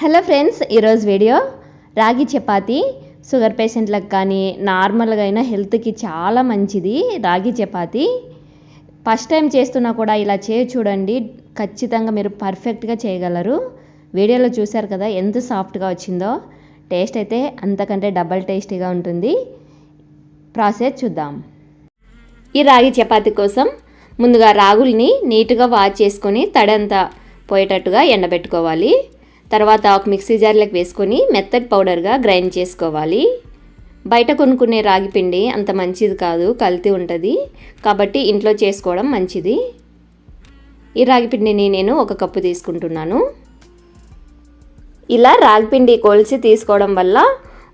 Hello friends ఈరోజు video రాగి chapati sugar పేషెంట్లకు కానీ నార్మల్గా అయినా హెల్త్కి చాలా మంచిది రాగి చపాతి. ఫస్ట్ టైం చేస్తున్నా కూడా ఇలా చేసి చూడండి ఖచ్చితంగా మీరు పర్ఫెక్ట్గా చేయగలరు. వీడియోలో చూశారు కదా ఎంత సాఫ్ట్గా వచ్చిందో. టేస్ట్ అయితే అంతకంటే డబల్ టేస్టీగా ఉంటుంది. ప్రాసెస్ చూద్దాం. ఈ రాగి చపాతి కోసం ముందుగా రాగుల్ని నీట్గా వాష్ చేసుకొని తడంతా పోయేటట్టుగా ఎండబెట్టుకోవాలి. తర్వాత ఒక మిక్సీ జార్లకు వేసుకొని మెత్తటి పౌడర్గా గ్రైండ్ చేసుకోవాలి. బయట కొనుక్కునే రాగి పిండి అంత మంచిది కాదు కల్తీ ఉంటుంది. కాబట్టి ఇంట్లో చేసుకోవడం మంచిది. ఈ రాగి పిండిని నేను ఒక కప్పు తీసుకుంటున్నాను. ఇలా రాగి పిండి కొలిసి తీసుకోవడం వల్ల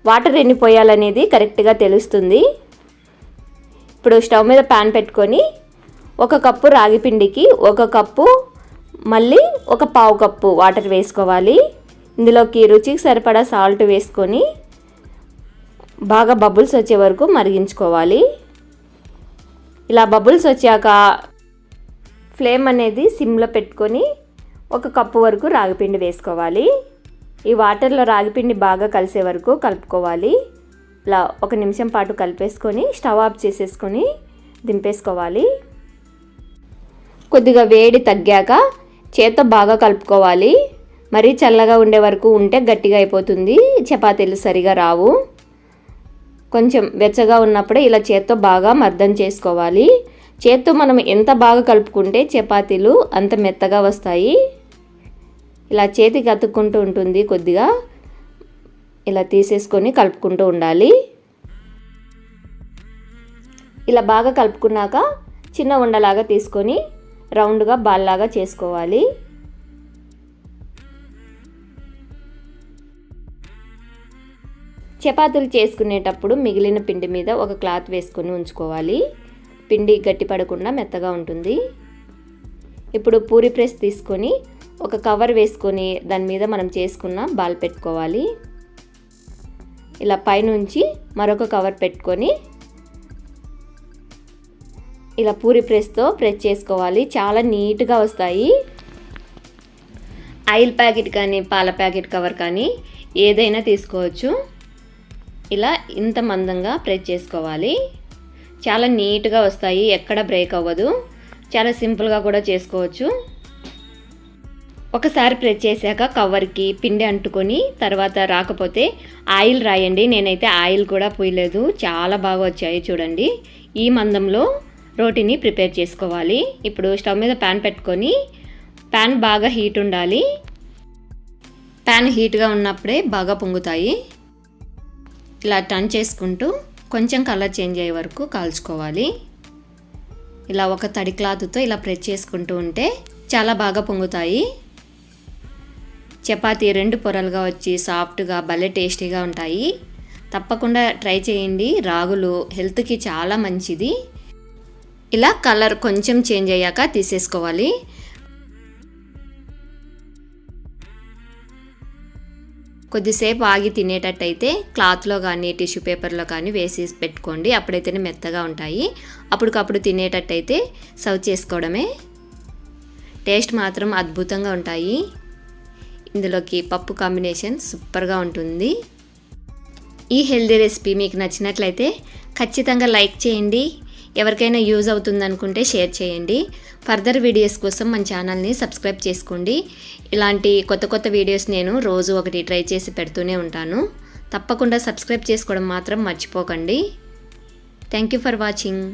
వాటర్ ఎన్ని పోయాలనేది కరెక్ట్గా తెలుస్తుంది. ఇప్పుడు స్టవ్ మీద ప్యాన్ పెట్టుకొని ఒక కప్పు రాగి పిండికి ఒక కప్పు మళ్ళీ ఒక పావు కప్పు వాటర్ వేసుకోవాలి. ఇందులోకి రుచికి సరిపడా సాల్ట్ వేసుకొని బాగా బబుల్స్ వచ్చే వరకు మరిగించుకోవాలి. ఇలా బబుల్స్ వచ్చాక ఫ్లేమ్ అనేది సిమ్లో పెట్టుకొని ఒక కప్పు వరకు రాగిపిండి వేసుకోవాలి. ఈ వాటర్లో రాగిపిండి బాగా కలిసే వరకు కలుపుకోవాలి. ఇలా ఒక నిమిషం పాటు కలిపేసుకొని స్టవ్ ఆఫ్ చేసేసుకొని దింపేసుకోవాలి. కొద్దిగా వేడి తగ్గాక చేత్తో బాగా కలుపుకోవాలి. మరీ చల్లగా ఉండే వరకు ఉంటే గట్టిగా అయిపోతుంది. చపాతీలు సరిగా రావు. కొంచెం వెచ్చగా ఉన్నప్పుడే ఇలా చేత్తో బాగా మర్దం చేసుకోవాలి. చేత్తో మనం ఎంత బాగా కలుపుకుంటే చపాతీలు అంత మెత్తగా వస్తాయి. ఇలా చేతికి అతుక్కుంటూ ఉంటుంది కొద్దిగా. ఇలా తీసేసుకొని కలుపుకుంటూ ఉండాలి. ఇలా బాగా కలుపుకున్నాక చిన్న ఉండలాగా తీసుకొని రౌండ్గా బాల్లాగా చేసుకోవాలి. చపాతీలు చేసుకునేటప్పుడు మిగిలిన పిండి మీద ఒక క్లాత్ వేసుకొని ఉంచుకోవాలి. పిండి గట్టి పడకుండా మెత్తగా ఉంటుంది. ఇప్పుడు పూరి ప్రెస్ తీసుకొని ఒక కవర్ వేసుకొని దాని మీద మనం చేసుకున్న బాల్ పెట్టుకోవాలి. ఇలా పైనుంచి మరొక కవర్ పెట్టుకొని ఇలా పూరి ప్రెస్తో ప్రెస్ చేసుకోవాలి. చాలా నీట్గా వస్తాయి. ఆయిల్ ప్యాకెట్ కానీ పాల ప్యాకెట్ కవర్ కానీ ఏదైనా తీసుకోవచ్చు. ఇలా ఇంత మందంగా ప్రెస్ చేసుకోవాలి. చాలా నీట్గా వస్తాయి. ఎక్కడ బ్రేక్ అవ్వదు. చాలా సింపుల్గా కూడా చేసుకోవచ్చు. ఒకసారి ప్రెస్ చేశాక కవర్కి పిండి అంటుకొని తర్వాత రాకపోతే ఆయిల్ రాయండి. నేనైతే ఆయిల్ కూడా పోయలేదు. చాలా బాగా వచ్చాయి చూడండి. ఈ మందంలో రోటీని ప్రిపేర్ చేసుకోవాలి. ఇప్పుడు స్టవ్ మీద ప్యాన్ పెట్టుకొని ప్యాన్ బాగా హీట్ ఉండాలి. ప్యాన్ హీట్గా ఉన్నప్పుడే బాగా పొంగుతాయి. ఇలా టర్న్ చేసుకుంటూ కొంచెం కలర్ చేంజ్ అయ్యే వరకు కాల్చుకోవాలి. ఇలా ఒక తడి క్లాత్తో ఇలా ప్రెస్ చేసుకుంటూ ఉంటే చాలా బాగా పొంగుతాయి. చపాతీ రెండు పొరలుగా వచ్చి సాఫ్ట్గా భలే టేస్టీగా ఉంటాయి. తప్పకుండా ట్రై చేయండి. రాగులు హెల్త్కి చాలా మంచిది. ఇలా కలర్ కొంచెం చేంజ్ అయ్యాక తీసేసుకోవాలి. కొద్దిసేపు ఆగి తినేటట్టయితే క్లాత్లో కానీ టిష్యూ పేపర్లో కానీ వేసి పెట్టుకోండి. అప్పుడైతేనే మెత్తగా ఉంటాయి. అప్పటికప్పుడు తినేటట్టయితే సర్వ్ చేసుకోవడమే టేస్ట్ మాత్రం అద్భుతంగా ఉంటాయి. ఇందులోకి పప్పు కాంబినేషన్ సూపర్గా ఉంటుంది. ఈ హెల్దీ రెసిపీ మీకు నచ్చినట్లయితే ఖచ్చితంగా లైక్ చేయండి. ఎవరికైనా యూజ్ అవుతుందనుకుంటే షేర్ చేయండి. ఫర్దర్ వీడియోస్ కోసం మన ఛానల్ని సబ్స్క్రైబ్ చేసుకోండి. ఇలాంటి కొత్త కొత్త వీడియోస్ నేను రోజు ఒకటి ట్రై చేసి పెడుతూనే ఉంటాను. తప్పకుండా సబ్స్క్రైబ్ చేసుకోవడం మాత్రం మర్చిపోకండి. Thank you for watching